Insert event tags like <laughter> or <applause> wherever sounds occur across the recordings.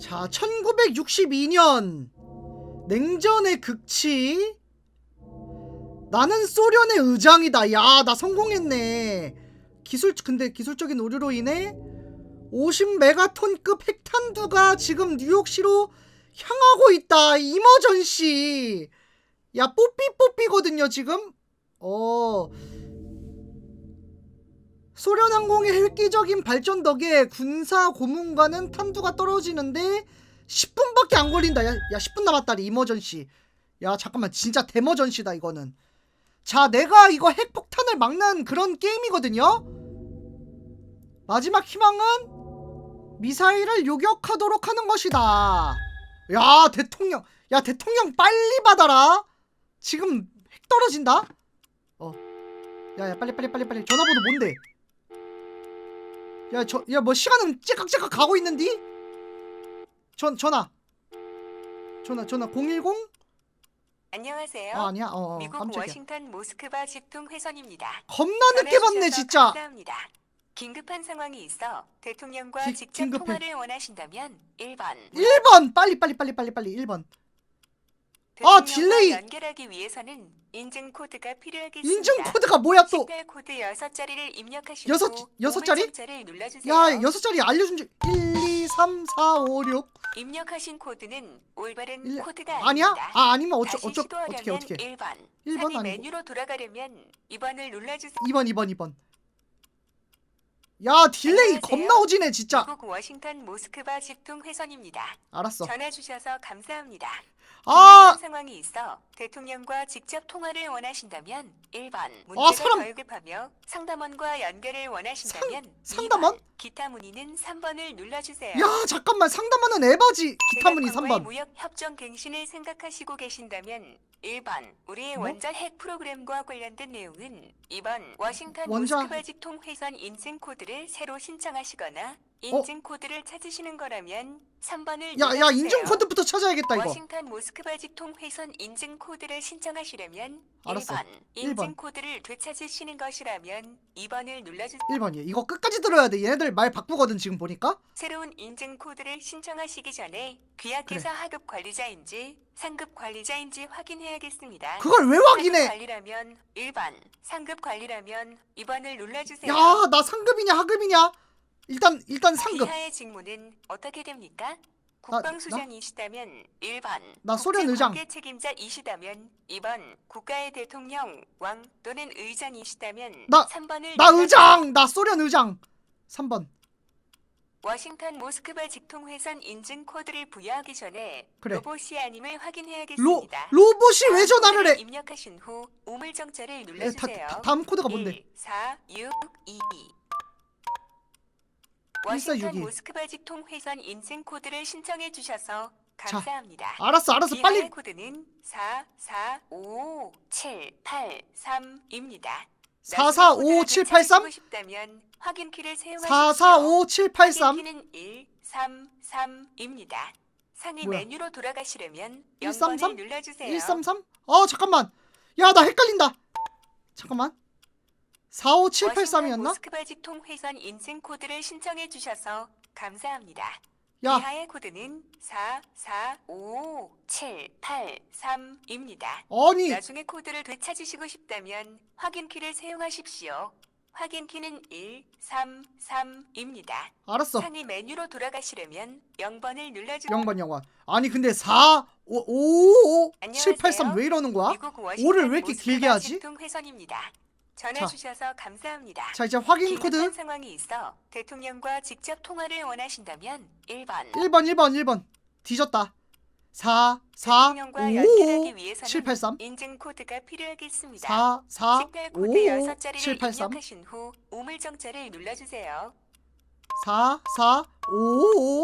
자, 1962년 냉전의 극치. 나는 소련의 의장이다. 야, 나 성공했네. 기술 근데 기술적인 오류로 인해 50메가톤급 핵탄두가 지금 뉴욕시로 향하고 있다. 이머전시. 야, 뽀삐뽀삐거든요, 지금. 어. 소련 항공의 획기적인 발전 덕에 군사 고문과는 탄두가 떨어지는데 10분밖에 안 걸린다. 야, 야 10분 남았다리 이머전시. 야 잠깐만 진짜 데머전시다 이거는. 자 내가 이거 핵폭탄을 막는 그런 게임이거든요. 마지막 희망은 미사일을 요격하도록 하는 것이다. 야 대통령, 야 대통령 빨리 받아라. 지금 핵 떨어진다. 어, 야야 빨리 빨리 빨리 빨리 전화번호 뭔데? 야, 저, 야, 뭐 시간은 째깍째깍 가고 있는디? 전, 전화. 전화, 전화 010? 안녕하세요. 아, 아니야. 어, 어 미국 깜짝이야. 워싱턴 모스크바 직통 회선입니다. 겁나 늦게 봤네, 진짜. 감사합니다. 긴급한 상황이 있어 대통령과 기- 직접 긴급해. 통화를 원하신다면 1번. 1번! 빨리, 빨리, 빨리, 빨리, 빨리. 1번. 아, 딜레이. 연결하기 위해서는 인증 코드가 필요하겠습니다. 인증 코드가 뭐야, 또? 식별 코드 6자리를 입력하시고 여섯- 여섯 자리? 눌러주세요. 야, 여섯 자리 알려준 지 1, 2, 3, 4, 5, 6. 입력하신 코드는 올바른 일- 코드가 아니야? 아닙니다. 아, 아니면 어쩌, 다시 어쩌, 시도하려면 어떻게, 어떻게. 1번. 일번 아니고. 메뉴로 돌아가려면 2번을 눌러주세요. 2번, 2번, 2번. 야, 딜레이 안녕하세요. 겁나 오지네, 진짜. 미국 워싱턴 모스크바 직통 회선입니다. 알았어. 전화 주셔서 감사합니다. 아, 상황이 있어 대통령과 직접 통화를 원하신다면 1번 아, 문제가 사람- 덜 급하며 상담원과 연결을 원하신다면 상- 상담원? 2번, 기타 문의는 3번을 눌러주세요. 야, 잠깐만. 상담하는 에바지. 기타 문의 제가 과거의 3번. 무역 협정 갱신을 생각하시고 계신다면 1번 우리의 뭐? 원자 핵 프로그램과 관련된 내용은 2번 워싱턴 원자- 모스크바 직통 회선 인증 코드를 새로 신청하시거나 인증 코드를 찾으시는 거라면 3번을 야, 야, 인증 코드부터 찾아야겠다, 이거. 워싱턴 모스크바 직통 회선 인증 코드를 신청하시려면 알았어. 1번 일 번. 인증 코드를 되찾으시는 것이라면 2번을 눌러주세요. 1번이야. 이거 끝까지 들어야 돼. 얘네들 말 바꾸거든, 지금 보니까. 새로운 인증 코드를 신청하시기 전에 귀하께서 하급 관리자인지 상급 관리자인지 확인해야겠습니다. 그걸 왜 상급 확인해? 관리라면 1번, 상급 관리라면 2번을 눌러주세요. 야, 나 상급이냐, 하급이냐? 일단, 일단 상급. 귀하의 직무는 어떻게 됩니까? 나- 국방수장이시다면 1번 나 소련 의장. 국제 책임자이시다면 2번 국가의 대통령, 왕 또는 의장이시다면 나- 3번을 나 의장! 나 소련 의장! 3번. 워싱턴 모스크바 직통 회선 인증 코드를 부여하기 전에 그래. 로봇이 아님을 로, 확인해야겠습니다. 로봇이 왜 전화를 해? 입력하신 후 우물 정자를 에, 다, 눌러주세요. 다, 다음 코드가 뭔데? 1, 4, 6, 2 1462. 워싱턴 모스크바 직 통회선 인증 코드를 신청해 주셔서 감사합니다. 알았어, 알았어. 빨리. 코드는 4, 4, 5, 7, 8, 3입니다. 4, 4, 5, 7, 8, 3? 싶다면 확인 키를 사용하십시오. 4, 4, 5, 7, 8, 3. 키는 1, 3, 3입니다. 상위 뭐야? 메뉴로 돌아가시려면 1, 3, 3? 0번을 눌러주세요. 1, 3, 3? 어, 잠깐만. 야, 나 헷갈린다. 잠깐만. 4, 5, 7, 8, 워싱턴 3이었나? 모스크바 직통 회선 인증 코드를 신청해 주셔서 감사합니다. 야, 이하의 코드는 4, 4, 5, 7, 8, 3입니다. 아니. 나중에 코드를 되찾으시고 싶다면 확인 키를 사용하십시오. 확인 키는 1, 3, 3입니다. 알았어. 상위 메뉴로 돌아가시려면 0번을 눌러주세요. 0번, 0번. 아니, 근데 4, 5, 5, 5, 7, 안녕하세요. 8, 3 왜 이러는 거야? 미국 오를 왜 이렇게 길게 하지? 회선입니다. 전화 자. 주셔서 감사합니다. 자, 이제 확인 긴급한 코드. 상황이 있어 대통령과 직접 통화를 원하신다면 1번 1번, 1번, 1번. 뒤졌다. 4, 4, 대통령과 5, 연결하기 5, 위해서는 7, 8, 3. 인증 코드가 필요하겠습니다. 4, 4, 식별 5, 코드 5, 6자리를 7, 8, 3. 입력하신 후 우물정자를 눌러주세요. 4, 4, 5,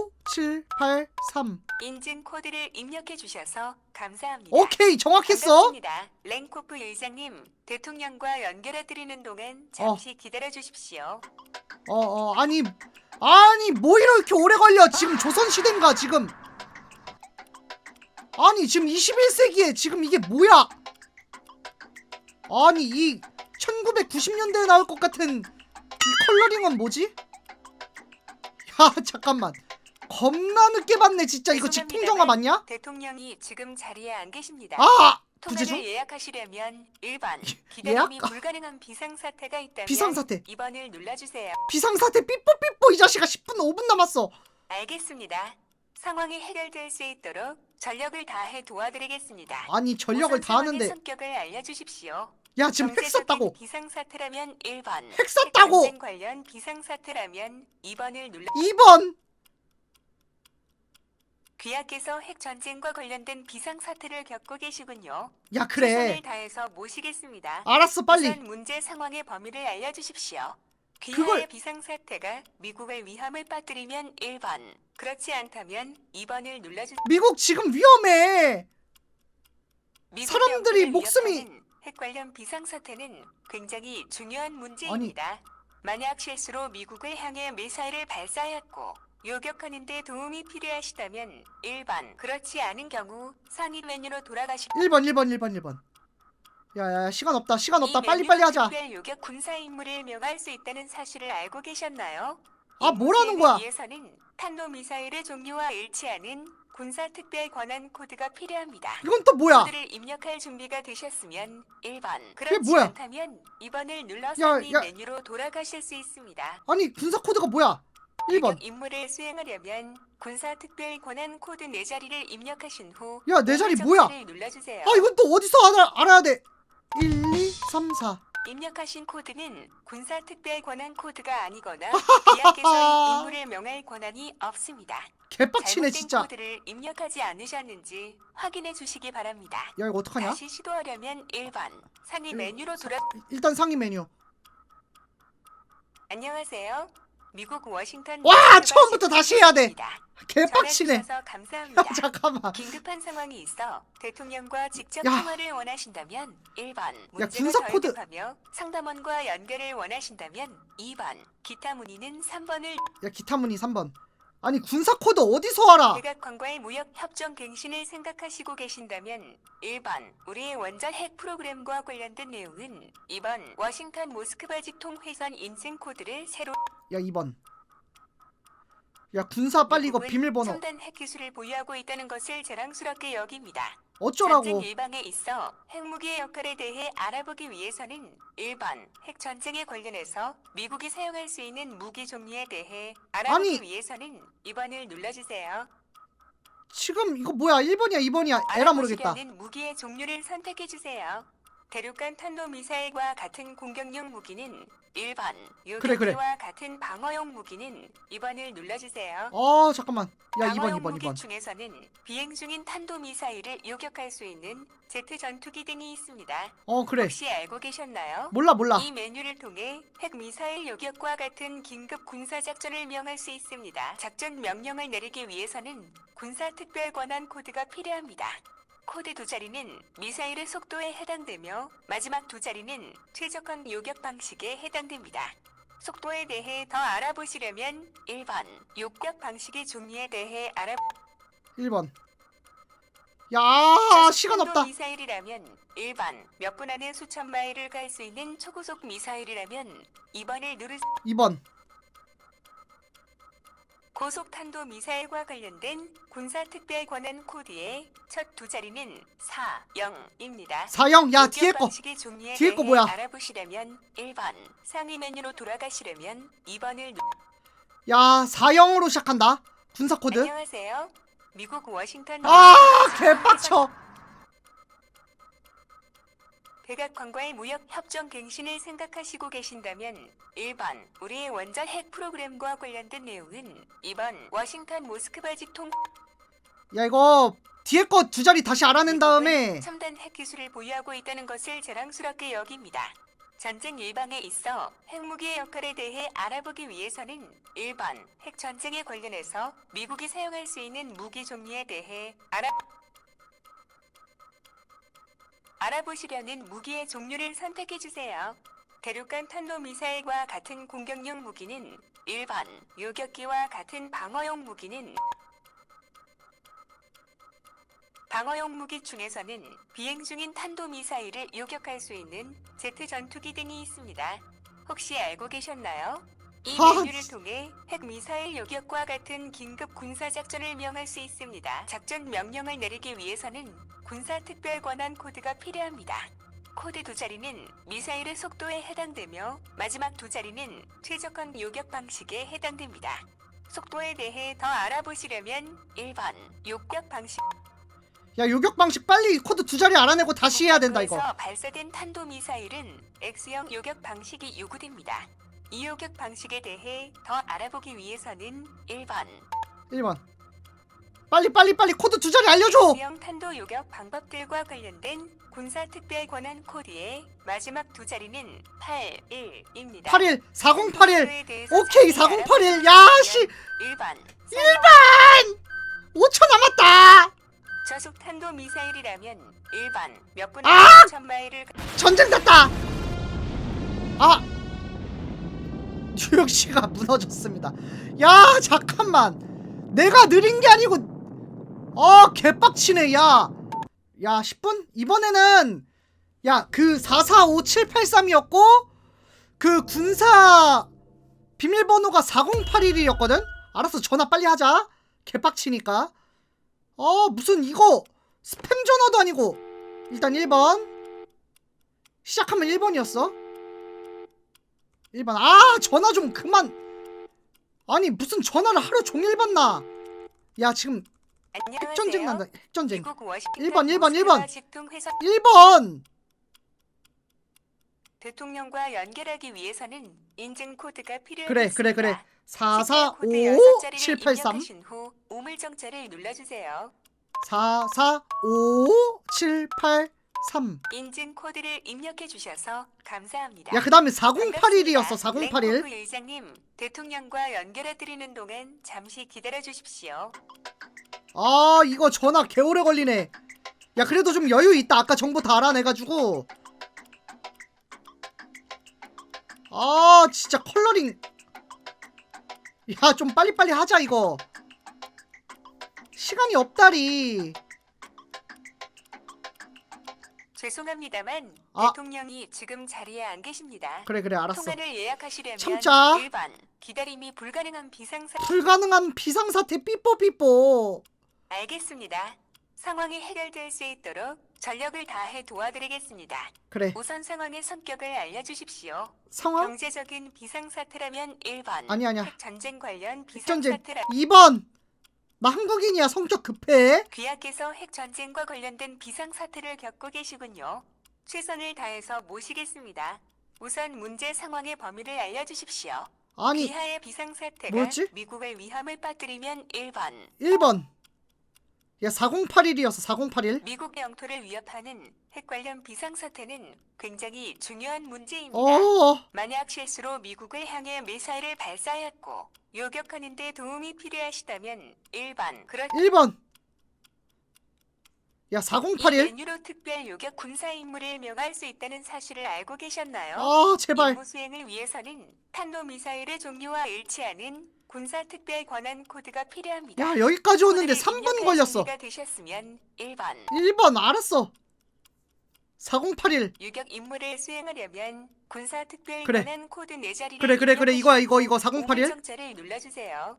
5, 7, 8, 3. 인증 코드를 입력해 주셔서 감사합니다. 오케이, 정확했어. 반갑습니다. 랭코프 의장님, 대통령과 연결해 드리는 동안 잠시 기다려 주십시오. 어, 어, 아니, 아니, 뭐 이렇게 오래 걸려? 지금 조선시대인가, 지금? 아니, 지금 21세기에 지금 이게 뭐야? 아니, 이 1990년대에 나올 것 같은 이 컬러링은 뭐지? 야, 잠깐만. 겁나 늦게 봤네 진짜 이거 직통정화 맞냐? 대통령이 지금 자리에 안 계십니다. 아 통화를 예약하시려면 1번 기다림이 예약? 불가능한 비상 사태가 있다면 비상사태. 2번을 눌러주세요. 비상사태 삐뽀삐뽀 이 자식아 10분 5분 남았어 알겠습니다. 상황이 해결될 수 있도록 전력을 다해 도와드리겠습니다. 아니 전력을 우선 다 상황의 하는데 성격을 알려주십시오. 야 지금 핵 썼다고 비상사태라면 1번. 핵 썼다고! 전쟁 관련 비상사태라면 2번을 눌러 2번 귀하께서 핵 전쟁과 관련된 비상사태를 겪고 계시군요. 야 최선을 그래 다해서 모시겠습니다. 알았어 빨리 우선 문제 상황의 범위를 알려주십시오. 귀하의 그걸- 비상사태가 미국을 위험을 빠뜨리면 1번, 그렇지 않다면 2번을 눌러주. 미국 지금 위험해 미국 사람들이 목숨이- 위협하는 핵 관련 비상사태는 굉장히 중요한 문제입니다. 만약 실수로 미국을 향해 미사일을 발사하였고 요격하는데 도움이 필요하시다면 1번, 그렇지 않은 경우 상위 메뉴로 돌아가시. 1번 1번 1번 1번 야야 시간 없다 시간 없다 이 빨리 빨리 메뉴로 하자 특별 요격 군사 임무를 명할 수 있다는 사실을 알고 계셨나요? 아, 이 뭐라는 거야? 위해서는 탄도 미사일의 종류와 일치하는 군사 특별 권한 코드가 필요합니다. 이건 또 뭐야 코드를 입력할 준비가 되셨으면 1번, 그렇지 뭐야? 않다면 2번을 눌러서 야. 메뉴로 돌아가실 수 있습니다. 아니 군사 코드가 뭐야 1번 요격 임무를 수행하려면 군사 특별 권한 코드 네 자리를 입력하신 후 야, 내 자리 오른쪽 뭐야? 눌러주세요. 아 이건 또 어디서 알아, 알아야 돼 1, 2, 3, 4 입력하신 코드는 군사 특별 권한 코드가 아니거나 비약에서 이 임무를 명할 권한이 없습니다. 개빡치네 잘못된 진짜 코드를 입력하지 않으셨는지 확인해 주시기 바랍니다. 야 이거 어떡하냐 다시 시도하려면 1번 상위 일- 메뉴로 돌아 일단 상위 메뉴 안녕하세요. 미국 워싱턴 와, 처음부터 다시 해야 돼. 개빡치네 야 감사합니다. 잠깐만 긴급한 상황이 있어 대통령과 직접 야. 통화를 원하신다면 1번 문제가 군사 더 코드. 급하며 상담원과 연결을 원하신다면 2번 기타 문의는 3번을 야 기타 문의 3번 아니 군사 코드 어디서 알아? 백악관과의 무역 협정 갱신을 생각하시고 계신다면 1번 우리의 원전 핵 프로그램과 관련된 내용은 2번 워싱턴 모스크바 직통 회선 인증 코드를 새로 야 2번. 야 군사 빨리 이거 미국은 비밀번호. 첨단 핵 기술을 보유하고 있다는 것을 자랑스럽게 여깁니다. 어쩌라고 전쟁 예방에 있어 핵무기의 역할에 대해 알아보기 위해서는 1번 핵 전쟁에 관련해서 미국이 사용할 수 있는 무기 종류에 대해 알아보기 아니. 위해서는 2번을 눌러주세요. 지금 이거 뭐야 1번이야 2번이야 에라 모르겠다 알아보시려는 무기의 종류를 선택해 주세요. 대륙간 탄도 미사일과 같은 공격용 무기는 1번, 그래, 그래. 요격기와 같은 방어용 무기는 2번을 눌러주세요. 어 잠깐만 야 2번 방어용 2번 무기 2번 중에서는 비행 중인 탄도 미사일을 요격할 수 있는 제트 전투기 등이 있습니다. 어 그래 혹시 알고 계셨나요? 몰라 몰라 이 메뉴를 통해 핵 미사일 요격과 같은 긴급 군사 작전을 명할 수 있습니다. 작전 명령을 내리기 위해서는 군사 특별 권한 코드가 필요합니다. 코드 두 자리는 미사일의 속도에 해당되며 마지막 두 자리는 최적화 요격 방식에 해당됩니다. 속도에 대해 더 알아보시려면 1번 요격 방식의 종류에 대해 알아 1번. 야 시간 없다. 미사일이라면 1번 몇 분 안에 수천 마일을 갈 수 있는 초고속 미사일이라면 2번을 누르 2번 고속 탄도 미사일과 관련된 군사 특별 권한 코드의 첫 두 자리는 4, 0입니다. 4영 야 뒤에 거 뒤에 거 뭐야? 알아보시려면 1번 상위 메뉴로 돌아가시려면 2번을 누... 야 4영으로 시작한다 군사 코드 안녕하세요. 미국 워싱턴 아 개빡쳐 백악관과의 무역 협정 갱신을 생각하시고 계신다면 1번 우리의 원전 핵 프로그램과 관련된 내용은 2번 워싱턴 모스크바 직통 야 이거 뒤에 거 두 자리 다시 알아낸 다음에 미국은 첨단 핵 기술을 보유하고 있다는 것을 자랑스럽게 여깁니다. 전쟁 예방에 있어 핵무기의 역할에 대해 알아보기 위해서는 1번 핵 전쟁에 관련해서 미국이 사용할 수 있는 무기 종류에 대해 알아 알아보시려는 무기의 종류를 선택해 주세요. 대륙간 탄도 미사일과 같은 공격용 무기는 1번, 요격기와 같은 방어용 무기는 방어용 무기 중에서는 비행 중인 탄도 미사일을 요격할 수 있는 제트 전투기 등이 있습니다. 혹시 알고 계셨나요? 이 아, 메뉴를 통해 핵 미사일 요격과 같은 긴급 군사 작전을 명할 수 있습니다. 작전 명령을 내리기 위해서는 군사 특별 권한 코드가 필요합니다. 코드 두 자리는 미사일의 속도에 해당되며 마지막 두 자리는 최적화 요격 방식에 해당됩니다. 속도에 대해 더 알아보시려면 1번 요격 방식 야 요격 방식 빨리 코드 두 자리 알아내고 다시 해야 된다 이거 에서 발사된 탄도 미사일은 X형 요격 방식이 요구됩니다. 이 요격 방식에 대해 더 알아보기 위해서는 1번. 1번. 빨리 빨리 빨리 코드 두 자리 알려줘! X형 탄도 요격 방법들과 관련된 군사 특별 권한 코드의 마지막 두 자리는 81입니다. 81 4081 오케이 4081 야씨. 1번. 5초 남았다! 저속 탄도 미사일이라면 1번. 몇 분에 아! 1000마일을 전쟁 났다! 아 뉴욕시가 무너졌습니다. 야 잠깐만. 내가 느린 게 아니고 어 개빡치네 야야 10분? 이번에는 야 그 445783이었고 그 군사 비밀번호가 4081이었거든? 알았어 전화 빨리 하자. 개빡치니까. 어 무슨 이거 스팸 전화도 아니고 일단 1번. 시작하면 1번이었어 1번 아 전화 좀 그만 아니 무슨 전화를 하루 종일 받나 야 지금. 핵전쟁 난다 핵전쟁 미국 워싱턴 일번, 일번, 모스크바 일번. 직통회사 1번 대통령과 연결하기 위해서는 인증 코드가 필요하겠습니다. 그래 그래 그래 시계 코드 445 여섯 자리를 783 입력하신 후 우물정자를 눌러주세요. 445 783 인증 코드를 입력해 주셔서 감사합니다. 야 그 다음에 반갑습니다. 4081이었어 4081 랭코크 일장님, 대통령과 연결해 드리는 동안 잠시 기다려 주십시오. 아 이거 전화 개오래 걸리네. 야 그래도 좀 여유 있다. 아까 정보 다 알아내 가지고. 아 진짜 컬러링. 야 좀 빨리빨리 하자 이거. 시간이 없다리 죄송합니다만 아. 대통령이 지금 자리에 안 계십니다. 그래 그래 알았어 통화를 예약하시려면 참자. 1번 기다림이 불가능한 비상사 불가능한 비상사태 삐뽀삐뽀 알겠습니다. 상황이 해결될 수 있도록 전력을 다해 도와드리겠습니다. 그래 우선 상황의 성격을 알려주십시오. 상황 경제적인 비상사태라면 1번. 아니 아니야 핵 전쟁 관련 핵전쟁 비상사태라 2번 나 한국인이야 성격 급해 귀하께서 핵 전쟁과 관련된 비상 사태를 겪고 계시군요. 최선을 다해서 모시겠습니다. 우선 문제 상황의 범위를 알려주십시오. 아니 귀하의 비상 사태가 뭐였지? 미국을 위험을 빠뜨리면 1번. 1번 야 4081이었어 4081 미국 영토를 위협하는 핵 관련 비상사태는 굉장히 중요한 문제입니다. 어 만약 실수로 미국을 향해 미사일을 발사하였고 요격하는 데 도움이 필요하시다면 1번. 그렇 1번 야이4081 메뉴로 특별 요격 군사 임무를 명할 수 있다는 사실을 알고 계셨나요? 아 제발 임무 수행을 위해서는 탄도 미사일의 종류와 일치하는 군사 특별 권한 코드가 필요합니다. 야 여기까지 오는데 코드를 3분 입력할 걸렸어 준비가 되셨으면 1번. 1번 알았어 4081 유격 임무를 수행하려면 군사 특별 그래. 권한 코드 네 자리를 그래 그래 그래 이거야 이거 이거 입력하시고 4081 오물정자를 눌러 주세요.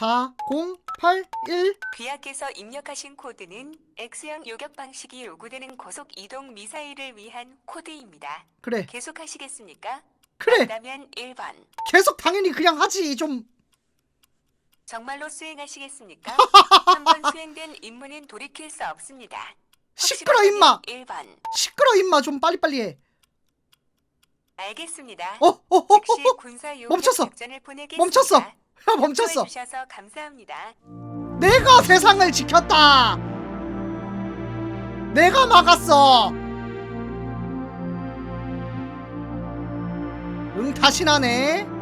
4081 귀하께서 입력하신 코드는 X형 요격 방식이 요구되는 고속 이동 미사일을 위한 코드입니다. 그래 계속하시겠습니까? 그래 맞다면 1번. 계속 당연히 그냥 하지 좀 정말로 수행하시겠습니까? <laughs> 한번 수행된 임무는 돌이킬 수 없습니다. 시끄러 임마 1번. 시끄러 임마 좀 빨리빨리 해 알겠습니다. 어? 어? 어? 즉시 어? 군사 요격 멈췄어. 작전을 보내겠습니다. 멈췄어. 야 멈췄어 해 주셔서 감사합니다. 내가 세상을 지켰다 내가 막았어 응 다시 나네